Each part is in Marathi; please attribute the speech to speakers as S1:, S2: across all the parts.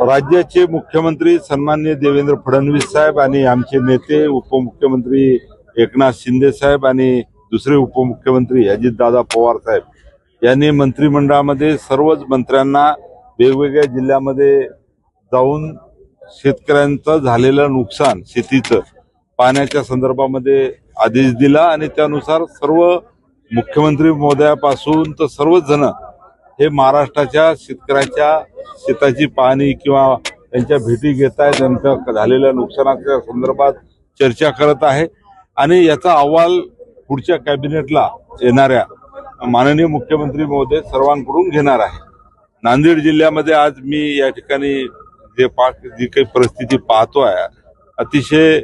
S1: राज्याचे मुख्यमंत्री सन्मान्य देवेंद्र फडणवीस साहेब आणि आमचे नेते उपमुख्यमंत्री एकनाथ शिंदे साहेब आणि दुसरे उपमुख्यमंत्री अजितदादा पवार साहेब यांनी मंत्रिमंडळामध्ये सर्वच मंत्र्यांना वेगवेगळ्या जिल्ह्यामध्ये जाऊन शेतकऱ्यांचं झालेलं नुकसान शेतीचं पाण्याच्या संदर्भामध्ये आदेश दिला आणि त्यानुसार सर्व मुख्यमंत्री महोदयापासून तर सर्वच जण हे महाराष्ट्राच्या शेतकऱ्याच्या शेताची पाहणी किंवा त्यांच्या भेटी घेत आहेत त्यांच्या झालेल्या नुकसानाच्या संदर्भात चर्चा करत आहे. आणि याचा अहवाल पुढच्या कॅबिनेटला येणाऱ्या माननीय मुख्यमंत्री महोदय सर्वांकडून घेणार आहे. नांदेड जिल्ह्यामध्ये आज मी या ठिकाणी जे पा जी काही परिस्थिती पाहतो आहे अतिशय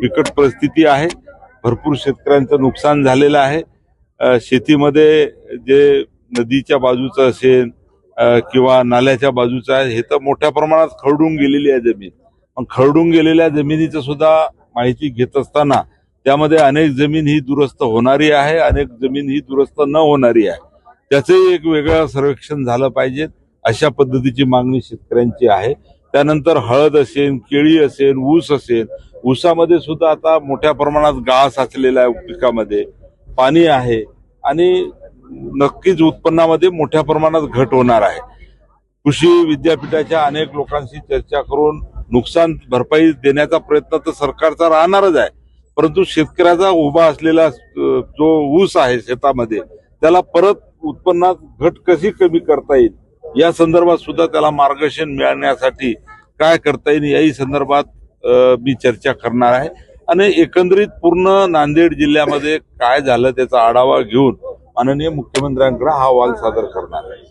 S1: बिकट परिस्थिती आहे. भरपूर शेतकऱ्यांचं नुकसान झालेलं आहे. शेतीमध्ये जे नदीच्या बाजूचं असेल किंवा नाल्याच्या बाजूचं आहे हे तर मोठ्या प्रमाणात खरडून गेलेली आहे जमीन. पण खरडून गेलेल्या जमिनीचं सुद्धा माहिती घेत असताना त्यामध्ये अनेक जमीन ही दुरुस्त होणारी आहे अनेक जमीन ही दुरुस्त न होणारी आहे. त्याचंही एक वेगळं सर्वेक्षण झालं पाहिजे अशा पद्धतीची मागणी शेतकऱ्यांची आहे. त्यानंतर हळद असेल केळी असेल ऊस असेल ऊसामध्ये सुद्धा आता मोठ्या प्रमाणात गाळ साचलेला आहे पिकामध्ये. पाणी आहे आणि नक्कीच उत्पन्नामध्ये मोठ्या प्रमाणात घट होणार आहे. कृषी विद्यापीठाच्या अनेक लोकांशी चर्चा करून नुकसान भरपाई देण्याचा प्रयत्न तर सरकारचा राहणारच आहे. परंतु शेतकऱ्याचा उभा असलेला जो ऊस आहे शेतामध्ये त्याला परत उत्पन्नात घट कशी कमी करता येईल? या संदर्भात सुद्धा त्याला मार्गदर्शन मिळण्यासाठी काय करता येईल याही संदर्भात मी चर्चा करणार आहे. आणि एकंदरीत पूर्ण नांदेड जिल्ह्यामध्ये काय झालं त्याचा आढावा घेऊन माननीय मुख्यमंत्र्यांकडे हा अहवाल सादर करणार आहे.